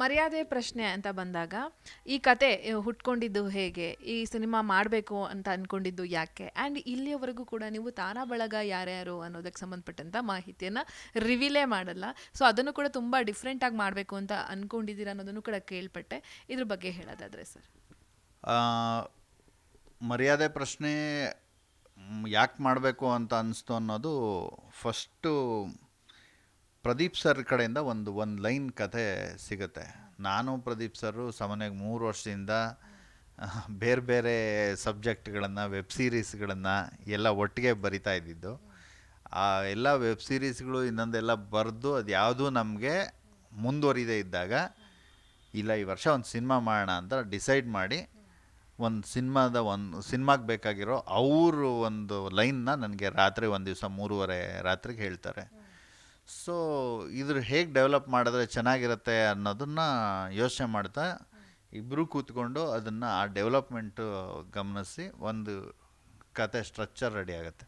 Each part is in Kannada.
ಮರ್ಯಾದೆ ಪ್ರಶ್ನೆ ಅಂತ ಬಂದಾಗ, ಈ ಕತೆ ಹುಟ್ಕೊಂಡಿದ್ದು ಹೇಗೆ? ಈ ಸಿನಿಮಾ ಮಾಡಬೇಕು ಅಂತ ಅನ್ಕೊಂಡಿದ್ದು ಯಾಕೆ? ಆ್ಯಂಡ್ ಇಲ್ಲಿಯವರೆಗೂ ಕೂಡ ನೀವು ತಾರಾ ಬಳಗ ಯಾರ್ಯಾರು ಅನ್ನೋದಕ್ಕೆ ಸಂಬಂಧಪಟ್ಟಂಥ ಮಾಹಿತಿಯನ್ನು ರಿವೀಲೇ ಮಾಡಲ್ಲ. ಸೊ ಅದನ್ನು ಕೂಡ ತುಂಬ ಡಿಫ್ರೆಂಟಾಗಿ ಮಾಡಬೇಕು ಅಂತ ಅಂದ್ಕೊಂಡಿದ್ದೀರ ಅನ್ನೋದನ್ನು ಕೂಡ ಕೇಳ್ಪಟ್ಟೆ. ಇದ್ರ ಬಗ್ಗೆ ಹೇಳೋದಾದರೆ ಸರ್. ಮರ್ಯಾದೆ ಪ್ರಶ್ನೆ, ಯಾಕೆ ಮಾಡಬೇಕು ಅಂತ ಅನಿಸ್ತು ಅನ್ನೋದು ಫಸ್ಟು ಪ್ರದೀಪ್ ಸರ್ ಕಡೆಯಿಂದ ಒಂದು ಒಂದು ಲೈನ್ ಕತೆ ಸಿಗುತ್ತೆ. ನಾನು ಪ್ರದೀಪ್ ಸರು ಸಾಮಾನ್ಯವಾಗಿ ಮೂರು ವರ್ಷದಿಂದ ಬೇರೆ ಬೇರೆ ಸಬ್ಜೆಕ್ಟ್ಗಳನ್ನು, ವೆಬ್ ಸೀರೀಸ್ಗಳನ್ನು ಎಲ್ಲ ಒಟ್ಟಿಗೆ ಬರಿತಾ ಇದ್ದಿದ್ದು. ಆ ಎಲ್ಲ ವೆಬ್ ಸೀರೀಸ್ಗಳು ಇನ್ನೊಂದೆಲ್ಲ ಬರೆದು ಅದು ಯಾವುದೂ ನಮಗೆ ಮುಂದುವರಿದೇ ಇದ್ದಾಗ, ಇಲ್ಲ ಈ ವರ್ಷ ಒಂದು ಸಿನಿಮಾ ಮಾಡೋಣ ಅಂತ ಡಿಸೈಡ್ ಮಾಡಿ, ಒಂದು ಸಿನಿಮಾದ ಒಂದು, ಸಿನಿಮಾಗೆ ಬೇಕಾಗಿರೋ ಅವರು ಒಂದು ಲೈನ್ನ ನನಗೆ ರಾತ್ರಿ ಒಂದು ದಿವಸ ಮೂರುವರೆ ರಾತ್ರಿಗೆ ಹೇಳ್ತಾರೆ. ಸೊ ಇದ್ರ ಹೇಗೆ ಡೆವಲಪ್ ಮಾಡಿದ್ರೆ ಚೆನ್ನಾಗಿರುತ್ತೆ ಅನ್ನೋದನ್ನು ಯೋಚನೆ ಮಾಡ್ತಾ ಇಬ್ಬರೂ ಕೂತ್ಕೊಂಡು ಅದನ್ನು ಆ ಡೆವಲಪ್ಮೆಂಟು ಗಮನಿಸಿ ಒಂದು ಕತೆ ಸ್ಟ್ರಕ್ಚರ್ ರೆಡಿ ಆಗುತ್ತೆ.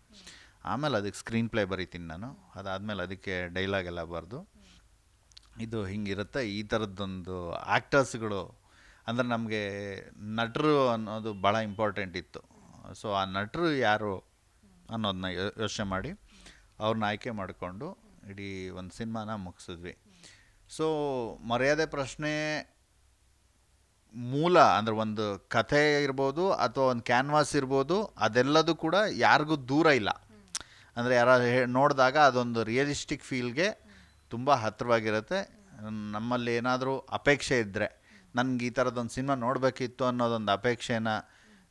ಆಮೇಲೆ ಅದಕ್ಕೆ ಸ್ಕ್ರೀನ್ ಪ್ಲೇ ಬರೀತೀನಿ ನಾನು. ಅದಾದಮೇಲೆ ಅದಕ್ಕೆ ಡೈಲಾಗ್ ಎಲ್ಲ ಬರೆದು. ಇದು ಹಿಂಗಿರುತ್ತೆ. ಈ ಥರದ್ದೊಂದು ಆ್ಯಕ್ಟರ್ಸ್ಗಳು ಅಂದರೆ ನಮಗೆ ನಟರು ಅನ್ನೋದು ಭಾಳ ಇಂಪಾರ್ಟೆಂಟ್ ಇತ್ತು. ಸೊ ಆ ನಟರು ಯಾರು ಅನ್ನೋದನ್ನ ಯೋಚನೆ ಮಾಡಿ ಅವ್ರನ್ನ ಆಯ್ಕೆ ಮಾಡಿಕೊಂಡು ಇಡೀ ಒಂದು ಸಿನಿಮಾನ ಮುಗಿಸಿದ್ವಿ. ಸೊ ಮರ್ಯಾದೆ ಪ್ರಶ್ನೆ ಮೂಲ ಅಂದರೆ ಒಂದು ಕಥೆ ಇರ್ಬೋದು ಅಥವಾ ಒಂದು ಕ್ಯಾನ್ವಾಸ್ ಇರ್ಬೋದು ಅದೆಲ್ಲದೂ ಕೂಡ ಯಾರಿಗೂ ದೂರ ಇಲ್ಲ. ಅಂದರೆ ಯಾರು ನೋಡಿದಾಗ ಅದೊಂದು ರಿಯಲಿಸ್ಟಿಕ್ ಫೀಲ್ಗೆ ತುಂಬ ಹತ್ತಿರವಾಗಿರುತ್ತೆ ನಮ್ಮಲ್ಲಿ ಏನಾದರೂ ಅಪೇಕ್ಷೆ ಇದ್ದರೆ ನನಗೆ ಈ ಥರದೊಂದು ಸಿನಿಮಾ ನೋಡಬೇಕಿತ್ತು ಅನ್ನೋದೊಂದು ಅಪೇಕ್ಷೆನ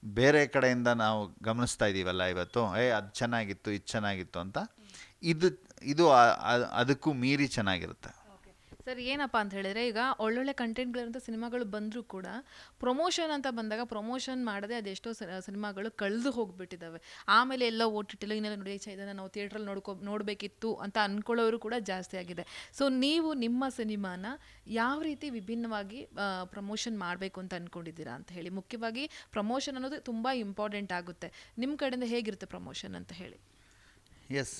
ಬೇರೆ ಕಡೆಯಿಂದ ನಾವು ಗಮನಿಸ್ತಾ ಇದ್ದೀವಲ್ಲ ಇವತ್ತು. ಏ, ಅದು ಚೆನ್ನಾಗಿತ್ತು, ಇದು ಚೆನ್ನಾಗಿತ್ತು ಅಂತ. ಇದು ಇದು ಅದಕ್ಕೂ ಮೀರಿ ಚೆನ್ನಾಗಿರುತ್ತೆ. ಸರ್, ಏನಪ್ಪ ಅಂತ ಹೇಳಿದ್ರೆ, ಈಗ ಒಳ್ಳೊಳ್ಳೆ ಕಂಟೆಂಟ್ಗಳಿರಂಥ ಸಿನಿಮಾಗಳು ಬಂದರೂ ಕೂಡ ಪ್ರಮೋಷನ್ ಅಂತ ಬಂದಾಗ ಪ್ರಮೋಷನ್ ಮಾಡದೆ ಅದೆಷ್ಟೋ ಸಿನಿಮಾಗಳು ಕಳೆದು ಹೋಗ್ಬಿಟ್ಟಿದ್ದಾವೆ. ಆಮೇಲೆ ಎಲ್ಲ ಓ ಟಿ ಟಿಲಿ ಇನ್ನೆಲ್ಲ ನೋಡಿ ಇದನ್ನ ನಾವು ಥಿಯೇಟ್ರಲ್ಲಿ ನೋಡ್ಕೊ, ನೋಡಬೇಕಿತ್ತು ಅಂತ ಅನ್ಕೊಳ್ಳೋರು ಕೂಡ ಜಾಸ್ತಿ ಆಗಿದೆ. ಸೊ, ನೀವು ನಿಮ್ಮ ಸಿನಿಮಾನ ಯಾವ ರೀತಿ ವಿಭಿನ್ನವಾಗಿ ಪ್ರಮೋಷನ್ ಮಾಡಬೇಕು ಅಂತ ಅಂದ್ಕೊಂಡಿದ್ದೀರಾ ಅಂತ ಹೇಳಿ. ಮುಖ್ಯವಾಗಿ ಪ್ರಮೋಷನ್ ಅನ್ನೋದು ತುಂಬ ಇಂಪಾರ್ಟೆಂಟ್ ಆಗುತ್ತೆ. ನಿಮ್ಮ ಕಡೆಯಿಂದ ಹೇಗಿರುತ್ತೆ ಪ್ರಮೋಷನ್ ಅಂತ ಹೇಳಿ? ಎಸ್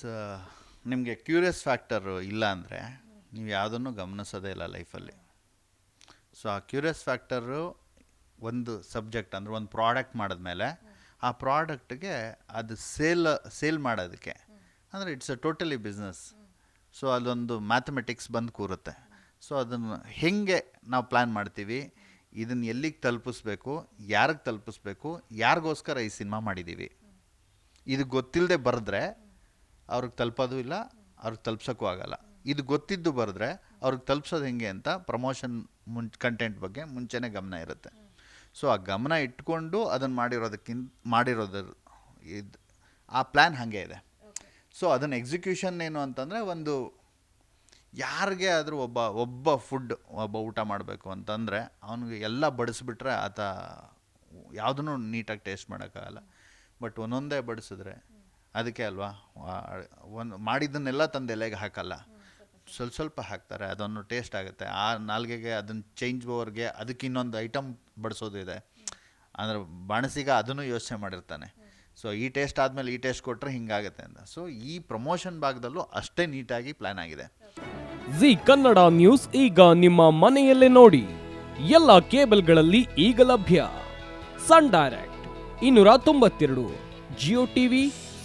ನಿಮಗೆ ಕ್ಯೂರಿಯಸ್ ಫ್ಯಾಕ್ಟರು ಇಲ್ಲ ಅಂದರೆ ನೀವು ಯಾವುದನ್ನು ಗಮನಿಸೋದೇ ಇಲ್ಲ ಲೈಫಲ್ಲಿ ಸೊ ಆ ಕ್ಯೂರಿಯಸ್ ಫ್ಯಾಕ್ಟರು ಒಂದು ಸಬ್ಜೆಕ್ಟ್ ಅಂದರೆ ಒಂದು ಪ್ರಾಡಕ್ಟ್ ಮಾಡಿದ್ಮೇಲೆ ಆ ಪ್ರಾಡಕ್ಟ್ಗೆ ಅದು ಸೇಲ್ ಸೇಲ್ ಮಾಡೋದಕ್ಕೆ ಅಂದರೆ it's a totally business so ಅದೊಂದು ಮ್ಯಾಥಮೆಟಿಕ್ಸ್ ಬಂದು ಕೂರುತ್ತೆ. ಸೊ ಅದನ್ನು ಹೆಂಗೆ ನಾವು ಪ್ಲ್ಯಾನ್ ಮಾಡ್ತೀವಿ? ಇದನ್ನು ಎಲ್ಲಿಗೆ ತಲುಪಿಸ್ಬೇಕು? ಯಾರಿಗೆ ತಲುಪಿಸ್ಬೇಕು? ಯಾರಿಗೋಸ್ಕರ ಈ ಸಿನಿಮಾ ಮಾಡಿದ್ದೀವಿ ಇದು ಗೊತ್ತಿಲ್ಲದೆ ಬರೆದ್ರೆ ಅವ್ರಿಗೆ ತಲುಪೋದು ಇಲ್ಲ ಅವ್ರಿಗೆ ತಲುಪ್ಸೋಕ್ಕೂ ಆಗೋಲ್ಲ. ಇದು ಗೊತ್ತಿದ್ದು ಬರೆದ್ರೆ ಅವ್ರಿಗೆ ತಲುಪ್ಸೋದು ಹೆಂಗೆ ಅಂತ ಪ್ರಮೋಷನ್ ಮುನ್ ಕಂಟೆಂಟ್ ಬಗ್ಗೆ ಮುಂಚೆನೇ ಗಮನ ಇರುತ್ತೆ. ಸೊ ಆ ಗಮನ ಇಟ್ಕೊಂಡು ಅದನ್ನು ಮಾಡಿರೋದಕ್ಕಿಂತ ಮಾಡಿರೋದ್ರ ಇದು ಆ ಪ್ಲ್ಯಾನ್ ಹಾಗೆ ಇದೆ. ಸೊ ಅದನ್ನು ಎಕ್ಸಿಕ್ಯೂಷನ್ ಏನು ಅಂತಂದರೆ ಒಂದು ಯಾರಿಗೆ ಆದರೂ ಒಬ್ಬ ಒಬ್ಬ ಫುಡ್ ಒಬ್ಬ ಊಟ ಮಾಡಬೇಕು ಅಂತಂದರೆ ಅವನಿಗೆ ಎಲ್ಲ ಬಡಿಸ್ಬಿಟ್ರೆ ಆತ ಯಾವುದನ್ನು ನೀಟಾಗಿ ಟೇಸ್ಟ್ ಮಾಡೋಕ್ಕಾಗಲ್ಲ. ಬಟ್ ಒಂದೊಂದೇ ಬಡಿಸಿದ್ರೆ ಅದಕ್ಕೆ ಅಲ್ವಾ? ಒಂದು ಮಾಡಿದ್ದನ್ನೆಲ್ಲ ತಂದು ಎಲೆಗೆ ಹಾಕಲ್ಲ. ಸ್ವಲ್ಪ ಸ್ವಲ್ಪ ಹಾಕ್ತಾರೆ ಅದನ್ನು ಟೇಸ್ಟ್ ಆಗುತ್ತೆ. ಆ ನಾಲ್ಗೆಗೆ ಅದನ್ನು ಚೇಂಜ್ ಓವರ್ಗೆ ಅದಕ್ಕೆ ಇನ್ನೊಂದು ಐಟಮ್ ಬಡಿಸೋದು ಇದೆ ಅಂದರೆ ಬಾಣಸಿಗ ಅದನ್ನು ಯೋಚನೆ ಮಾಡಿರ್ತಾನೆ. ಸೊ ಈ ಟೇಸ್ಟ್ ಆದಮೇಲೆ ಈ ಟೇಸ್ಟ್ ಕೊಟ್ಟರೆ ಹಿಂಗಾಗುತ್ತೆ ಅಂತ. ಸೊ ಈ ಪ್ರಮೋಷನ್ ಭಾಗದಲ್ಲೂ ಅಷ್ಟೇ ನೀಟಾಗಿ ಪ್ಲ್ಯಾನ್ ಆಗಿದೆ. ಜಿ ಕನ್ನಡ ನ್ಯೂಸ್ ಈಗ ನಿಮ್ಮ ಮನೆಯಲ್ಲೇ ನೋಡಿ. ಎಲ್ಲ ಕೇಬಲ್ಗಳಲ್ಲಿ ಈಗ ಲಭ್ಯ. ಸನ್ ಡೈರೆಕ್ಟ್ ಇನ್ನೂರ ತೊಂಬತ್ತೆರಡು ಜಿಯೋ ಟಿವಿ